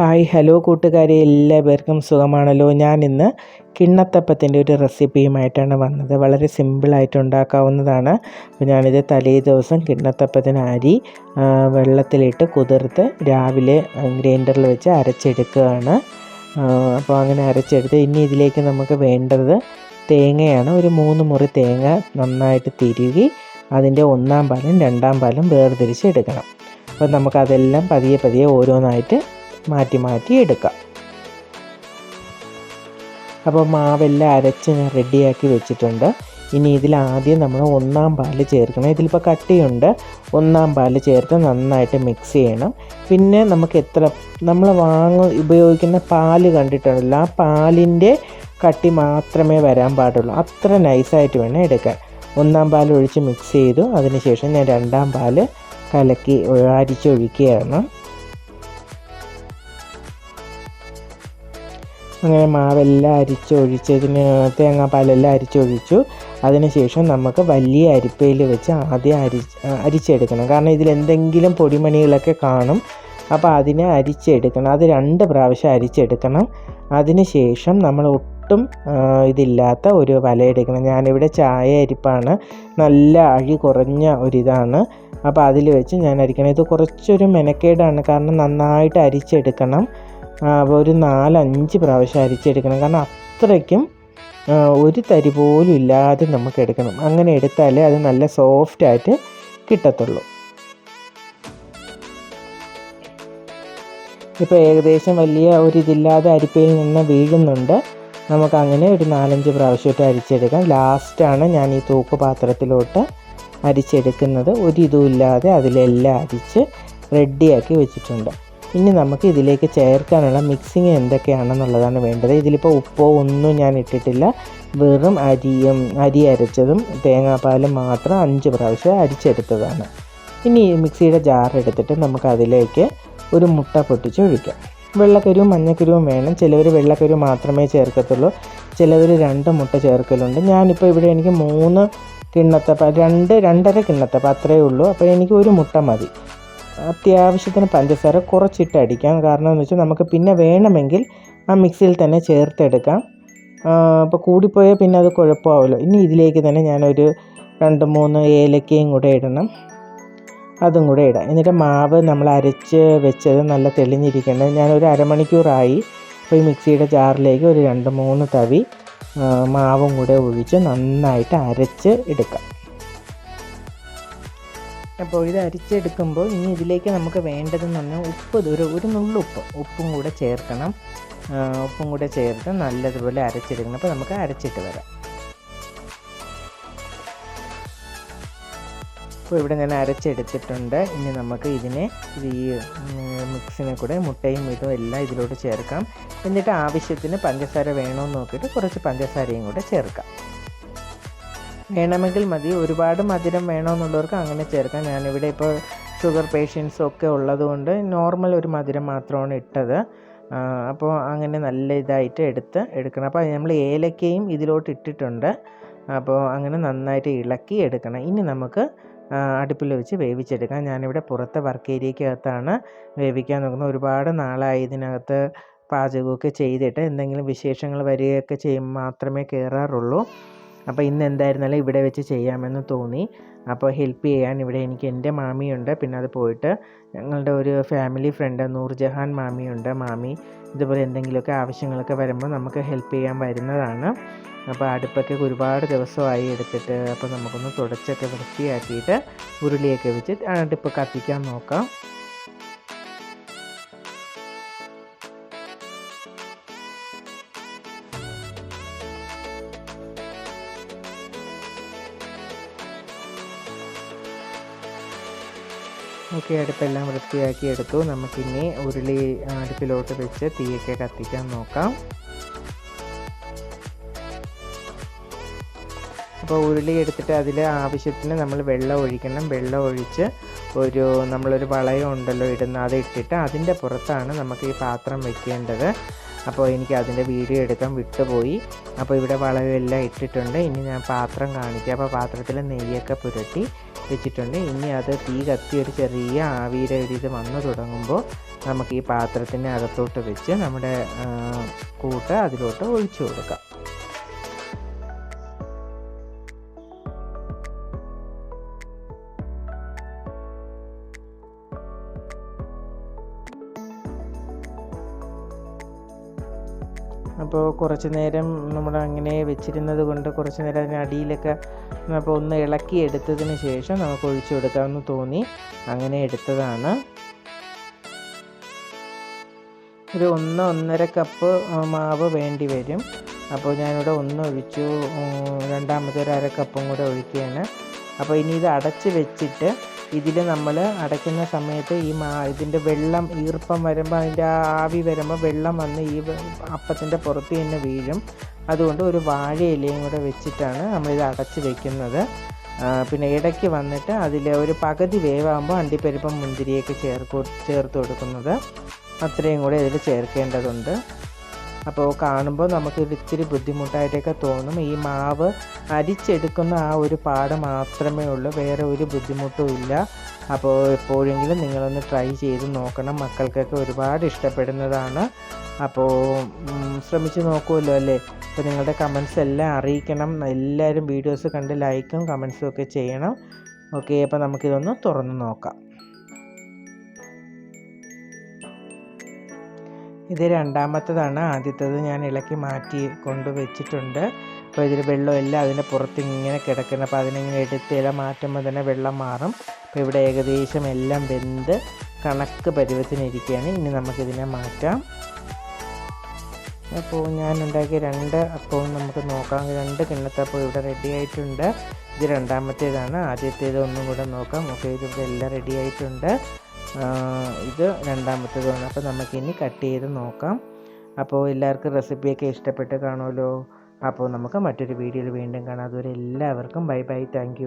Hi hello കൂട്ടുകാരെ എല്ലാവർക്കും സുഖമാണല്ലോ. ഞാൻ ഇന്ന് കിണ്ണത്തപ്പത്തിന്റെ ഒരു റെസിപ്പിയുമായിട്ടാണ് വന്നത്. വളരെ സിമ്പിളായിട്ട് ഉണ്ടാക്കാവുന്നതാണ്. അപ്പോൾ ഞാനിത് തലേ ദിവസം കിണ്ണത്തപ്പത്തിന് അരി വെള്ളത്തിലിട്ട് കുതിർത്ത് രാവിലെ ഗ്രൈൻഡറിൽ വെച്ച് അരച്ചെടുക്കുകയാണ്. അപ്പോൾ അങ്ങനെ അരച്ചെടുത്ത് ഇനി ഇതിലേക്ക് നമുക്ക് വേണ്ടത് തേങ്ങയാണ്. ഒരു മൂന്ന് മുറി തേങ്ങ നന്നായിട്ട് തിരുകി അതിന്റെ ഒന്നാം പാലും രണ്ടാം പാലും വേർതിരിച്ച് എടുക്കണം അപ്പോൾ നമുക്കതെല്ലാം പതിയെ പതിയെ ഓരോന്നായിട്ട് മാറ്റി മാറ്റി എടുക്കാം. അപ്പോൾ മാവെല്ലാം അരച്ച് ഞാൻ റെഡിയാക്കി വെച്ചിട്ടുണ്ട്. ഇനി ഇതിൽ ആദ്യം നമ്മൾ ഒന്നാം പാൽ ചേർക്കണം. ഇതിലിപ്പോൾ കട്ടിയുണ്ട്. ഒന്നാം പാൽ ചേർത്ത് നന്നായിട്ട് മിക്സ് ചെയ്യണം. പിന്നെ നമുക്ക് എത്ര നമ്മൾ വാങ്ങ ഉപയോഗിക്കുന്ന പാൽ കണ്ടിട്ടുണ്ടല്ലോ. ആ പാലിന്റെ കട്ടി മാത്രമേ വരാൻ പാടുള്ളൂ. അത്ര നൈസായിട്ട് വേണം എടുക്കാൻ. ഒന്നാം പാൽ ഒഴിച്ച് മിക്സ് ചെയ്തു. അതിനുശേഷം ഞാൻ രണ്ടാം പാൽ കലക്കി അരിച്ചൊഴിക്കുകയാണ്. അങ്ങനെ മാവെല്ലാം അരിച്ചൊഴിച്ചതിന് തേങ്ങാപ്പാലെല്ലാം അരിച്ചൊഴിച്ചു. അതിനുശേഷം നമുക്ക് വലിയ അരിപ്പയിൽ വെച്ച് ആദ്യം അരി അരിച്ചെടുക്കണം. കാരണം ഇതിൽ എന്തെങ്കിലും പൊടിമണികളൊക്കെ കാണും. അപ്പോൾ അതിനെ അരിച്ചെടുക്കണം. അത് രണ്ട് പ്രാവശ്യം അരിച്ചെടുക്കണം. അതിനുശേഷം നമ്മൾ ഒട്ടും ഇതില്ലാത്ത ഒരു വല എടുക്കണം. ഞാനിവിടെ ചായ അരിപ്പാണ്. നല്ല അഴി കുറഞ്ഞ ഒരിതാണ്. അപ്പോൾ അതിൽ വെച്ച് ഞാൻ അരിക്കണം. ഇത് കുറച്ചൊരു മെനക്കേടാണ്. കാരണം നന്നായിട്ട് അരിച്ചെടുക്കണം. ഒരു നാലഞ്ച് പ്രാവശ്യം അരിച്ചെടുക്കണം. കാരണം അത്രയ്ക്കും ഒരു തരി പോലും ഇല്ലാതെ നമുക്ക് എടുക്കണം. അങ്ങനെ എടുത്താലേ അത് നല്ല സോഫ്റ്റായിട്ട് കിട്ടത്തുള്ളൂ. ഇപ്പോൾ ഏകദേശം വലിയ ഒരു ഇതില്ലാതെ അരിപ്പയിൽ നിന്ന് വീഴുന്നുണ്ട്. നമുക്ക് അങ്ങനെ ഒരു നാലഞ്ച് പ്രാവശ്യമായിട്ട് അരിച്ചെടുക്കാം. ലാസ്റ്റാണ് ഞാൻ ഈ തൂക്ക് പാത്രത്തിലോട്ട് അരിച്ചെടുക്കുന്നത്. ഒരു ഇതും ഇല്ലാതെ അതിലെല്ലാം അരിച്ച് റെഡിയാക്കി വെച്ചിട്ടുണ്ട്. ഇനി നമുക്ക് ഇതിലേക്ക് ചേർക്കാനുള്ള മിക്സിങ് എന്തൊക്കെയാണെന്നുള്ളതാണ് വേണ്ടത്. ഇതിലിപ്പോൾ ഉപ്പോ ഒന്നും ഞാൻ ഇട്ടിട്ടില്ല. വെറും അരിയും അരി അരച്ചതും തേങ്ങാപ്പാലും മാത്രം അഞ്ച് പ്രാവശ്യം അരിച്ചെടുത്തതാണ്. ഇനി മിക്സിയുടെ ജാർ എടുത്തിട്ട് നമുക്ക് അതിലേക്ക് ഒരു മുട്ട പൊട്ടിച്ച് ഒഴിക്കാം. വെള്ളക്കരുവും മഞ്ഞക്കരുവും വേണം. ചിലവർ വെള്ളക്കരു മാത്രമേ ചേർക്കത്തുള്ളൂ. ചിലവർ രണ്ട് മുട്ട ചേർക്കലുണ്ട്. ഞാനിപ്പോൾ ഇവിടെ എനിക്ക് മൂന്ന് കിണ്ണത്തപ്പ രണ്ട് രണ്ടര കിണ്ണത്തപ്പ അത്രയേ ഉള്ളൂ. അപ്പോൾ എനിക്ക് ഒരു മുട്ട മതി. അത്യാവശ്യത്തിന് പഞ്ചസാര കുറച്ചിട്ട് അടിക്കാം. കാരണം എന്ന് വെച്ചാൽ നമുക്ക് പിന്നെ വേണമെങ്കിൽ ആ മിക്സിയിൽ തന്നെ ചേർത്തെടുക്കാം. അപ്പോൾ കൂടിപ്പോയാൽ പിന്നെ അത് കുഴപ്പമാവുമല്ലോ ഇനി ഇതിലേക്ക് തന്നെ ഞാനൊരു രണ്ട് മൂന്ന് ഏലക്കയും കൂടെ ഇടണം. അതും കൂടെ ഇടാം. എന്നിട്ട് മാവ് നമ്മൾ അരച്ച് വെച്ചത് നല്ല തെളിഞ്ഞിരിക്കണം ഞാനൊരു അരമണിക്കൂറായി. അപ്പോൾ ഈ മിക്സിയുടെ ജാറിലേക്ക് ഒരു രണ്ട് മൂന്ന് തവി മാവും കൂടെ ഒഴിച്ച് നന്നായിട്ട് അരച്ച് എടുക്കാം. അപ്പോൾ ഇത് അരിച്ചെടുക്കുമ്പോൾ ഇനി ഇതിലേക്ക് നമുക്ക് വേണ്ടതെന്ന് പറഞ്ഞാൽ ഉപ്പ് ഒരു ഒരു നുള്ളുപ്പ് ഉപ്പും. കൂടെ ചേർക്കണം. ഉപ്പും കൂടെ ചേർത്ത് നല്ലതുപോലെ അരച്ചെടുക്കണം. അപ്പോൾ നമുക്ക് അരച്ചിട്ട് വരാം. അപ്പോൾ ഇവിടെ ഞാൻ അരച്ചെടുത്തിട്ടുണ്ട്. ഇനി നമുക്ക് ഇതിനെ ഈ മിക്സിനെ കൂടെ മുട്ടയും ഇതും എല്ലാം ഇതിലോട്ട് ചേർക്കാം. എന്നിട്ട് ആവശ്യത്തിന് പഞ്ചസാര വേണമെന്ന് നോക്കിയിട്ട് കുറച്ച് പഞ്ചസാരയും കൂടെ ചേർക്കാം. വേണമെങ്കിൽ മതി. ഒരുപാട് മധുരം വേണമെന്നുള്ളവർക്ക് അങ്ങനെ ചേർക്കാം. ഞാനിവിടെ ഇപ്പോൾ ഷുഗർ പേഷ്യൻസ് ഒക്കെ ഉള്ളതുകൊണ്ട് നോർമൽ ഒരു മധുരം മാത്രമാണ് ഇട്ടത്. അപ്പോൾ അങ്ങനെ നല്ല ഇതായിട്ട് എടുത്ത് എടുക്കണം. അപ്പോൾ നമ്മൾ ഏലക്കയും ഇതിലോട്ട് ഇട്ടിട്ടുണ്ട്. അപ്പോൾ അങ്ങനെ നന്നായിട്ട് ഇളക്കി എടുക്കണം. ഇനി നമുക്ക് അടുപ്പിൽ വെച്ച് വേവിച്ചെടുക്കാം. ഞാനിവിടെ പുറത്തെ വർക്ക് ഏരിയക്കകത്താണ് വേവിക്കാൻ നോക്കുന്നത്. ഒരുപാട് നാളായി ഇതിനകത്ത് പാചകമൊക്കെ ചെയ്തിട്ട്. എന്തെങ്കിലും വിശേഷങ്ങൾ വരികയൊക്കെ ചെയ്യുമ്പോൾ മാത്രമേ കയറാറുള്ളൂ. അപ്പോൾ ഇന്ന് എന്തായിരുന്നാലും ഇവിടെ വെച്ച് ചെയ്യാമെന്ന് തോന്നി. അപ്പോൾ ഹെൽപ്പ് ചെയ്യാൻ ഇവിടെ എനിക്ക് എന്റെ മാമിയുണ്ട്. പിന്നെ അത് പോയിട്ട് ഞങ്ങളുടെ ഒരു ഫാമിലി ഫ്രണ്ട് നൂർജഹാൻ മാമിയുണ്ട്. മാമി ഇതുപോലെ എന്തെങ്കിലുമൊക്കെ ആവശ്യങ്ങളൊക്കെ വരുമ്പോൾ നമുക്ക് ഹെൽപ്പ് ചെയ്യാൻ വരുന്നതാണ്. അപ്പോൾ അടുപ്പൊക്കെ ഒരുപാട് ദിവസമായി എടുത്തിട്ട് അപ്പോൾ നമുക്കൊന്ന് തുടച്ചൊക്കെ വൃത്തിയാക്കിയിട്ട് ഉരുളിയൊക്കെ വെച്ച് അടുപ്പ് കത്തിക്കാൻ നോക്കാം. ഓക്കെ അടുപ്പെല്ലാം വൃത്തിയാക്കി എടുത്തു. നമുക്കിനി ഉരുളി അടുപ്പിലോട്ട് വെച്ച് തീയൊക്കെ കത്തിക്കാൻ നോക്കാം. അപ്പോൾ ഉരുളി എടുത്തിട്ട് അതിൽ ആവശ്യത്തിന് നമ്മൾ വെള്ളം ഒഴിക്കണം. വെള്ളം ഒഴിച്ച് ഒരു നമ്മളൊരു വളയം ഉണ്ടല്ലോ ഇടുന്ന അത് ഇട്ടിട്ട് അതിന്റെ പുറത്താണ് നമുക്ക് ഈ പാത്രം വെക്കേണ്ടത്. അപ്പോൾ എനിക്ക് അതിന്റെ വീഡിയോ എടുക്കാൻ വിട്ടുപോയി. അപ്പോൾ ഇവിടെ വളവെല്ലാം ഇട്ടിട്ടുണ്ട്. ഇനി ഞാൻ പാത്രം കാണിക്കാം. അപ്പോൾ പാത്രത്തിൽ നെയ്യൊക്കെ പുരട്ടി. വെച്ചിട്ടുണ്ട് ഇനി അത് തീ കത്തി ഒരു ചെറിയ ആവിയുടെ ഒരു ഇത് വന്നു തുടങ്ങുമ്പോൾ നമുക്ക് ഈ പാത്രത്തിന്റെ അകത്തോട്ട് വെച്ച് നമ്മുടെ കൂട്ട് അതിലോട്ട് ഒഴിച്ചു കൊടുക്കാം. അപ്പോൾ കുറച്ച് നേരം നമ്മൾ അങ്ങനെ വെച്ചിരുന്നത് കൊണ്ട് കുറച്ച് നേരം അതിന് അടിയിലൊക്കെ അപ്പോൾ ഒന്ന് ഇളക്കി എടുത്തതിന് ശേഷം നമുക്ക് ഒഴിച്ചു കൊടുക്കാമെന്ന് തോന്നി. അങ്ങനെ എടുത്തതാണ്. ഒരു ഒന്ന് ഒന്നര കപ്പ് മാവ് വേണ്ടി വരും. അപ്പോൾ ഞാനിവിടെ ഒന്ന് ഒഴിച്ചു. രണ്ടാമത്തെ ഒരു അര കപ്പും കൂടെ ഒഴിക്കുകയാണ്. അപ്പോൾ ഇനി ഇത് അടച്ച് വെച്ചിട്ട് ഇതിൽ നമ്മൾ അടയ്ക്കുന്ന സമയത്ത് ഈ ഇതിന്റെ വെള്ളം ഈർപ്പം വരുമ്പോൾ അതിന്റെ ആവി വരുമ്പോൾ വെള്ളം വന്ന് ഈ അപ്പത്തിന്റെ പുറത്ത് തന്നെ വീഴും. അതുകൊണ്ട് ഒരു വാഴയിലയും കൂടെ വെച്ചിട്ടാണ് നമ്മളിത് അടച്ച് വെക്കുന്നത്. പിന്നെ ഇടയ്ക്ക് വന്നിട്ട് അതിൽ ഒരു പകുതി വേവാകുമ്പോൾ അണ്ടിപ്പരിപ്പം മുന്തിരിയൊക്കെ ചേർക്കു ചേർത്ത് കൊടുക്കുന്നത്. അത്രയും കൂടെ ഇതിൽ ചേർക്കേണ്ടതുണ്ട്. അപ്പോൾ കാണുമ്പോൾ നമുക്ക് ഇത് ഇത്തിരി ബുദ്ധിമുട്ടായിട്ടൊക്കെ തോന്നും. ഈ മാവ് അരിച്ചെടുക്കുന്ന ആ ഒരു പാട് മാത്രമേ ഉള്ളൂ. വേറെ ഒരു ബുദ്ധിമുട്ടും ഇല്ല. അപ്പോൾ എപ്പോഴെങ്കിലും നിങ്ങളൊന്ന് ട്രൈ ചെയ്ത് നോക്കണം. മക്കൾക്കൊക്കെ ഒരുപാട് ഇഷ്ടപ്പെടുന്നതാണ്. അപ്പോൾ ശ്രമിച്ച് നോക്കുമല്ലോ അല്ലേ? അപ്പോൾ നിങ്ങളുടെ കമൻസ് എല്ലാം അറിയിക്കണം. എല്ലാവരും വീഡിയോസ് കണ്ട് ലൈക്കും കമൻസും ഒക്കെ ചെയ്യണം. ഓക്കെ അപ്പോൾ നമുക്കിതൊന്ന് തുറന്ന് നോക്കാം. ഇത് രണ്ടാമത്തതാണ്. ആദ്യത്തേത് ഞാൻ ഇളക്കി മാറ്റി കൊണ്ട് വെച്ചിട്ടുണ്ട്. അപ്പോൾ ഇതിൽ വെള്ളമെല്ലാം അതിന്റെ പുറത്ത് ഇങ്ങനെ കിടക്കുന്നത് അപ്പോൾ അതിനിങ്ങനെ എടുത്ത് ഇല മാറ്റുമ്പോൾ തന്നെ വെള്ളം മാറും. അപ്പോൾ ഇവിടെ ഏകദേശം എല്ലാം വെന്ത് കണക്ക് പരുവത്തിനിരിക്കുകയാണ് ഇനി നമുക്കിതിനെ മാറ്റാം. അപ്പോൾ ഞാൻ ഉണ്ടാക്കിയ രണ്ട് അപ്പവും നമുക്ക് നോക്കാം. രണ്ട് കിണ്ണത്തപ്പം ഇവിടെ റെഡി ആയിട്ടുണ്ട്. ഇത് രണ്ടാമത്തേതാണ്. ആദ്യത്തേത് ഒന്നും കൂടെ നോക്കാം. ഓക്കെ ഇതിവിടെ എല്ലാം റെഡി ആയിട്ടുണ്ട്. ഇത് രണ്ടാമത്തേതാണ് അപ്പോൾ നമുക്കിനി കട്ട് ചെയ്ത് നോക്കാം. അപ്പോൾ എല്ലാവർക്കും റെസിപ്പിയൊക്കെ ഇഷ്ടപ്പെട്ട് കാണുമല്ലോ? അപ്പോൾ നമുക്ക് മറ്റൊരു വീഡിയോയിൽ വീണ്ടും കാണാം. അതുവരെ എല്ലാവർക്കും ബൈ ബൈ. താങ്ക്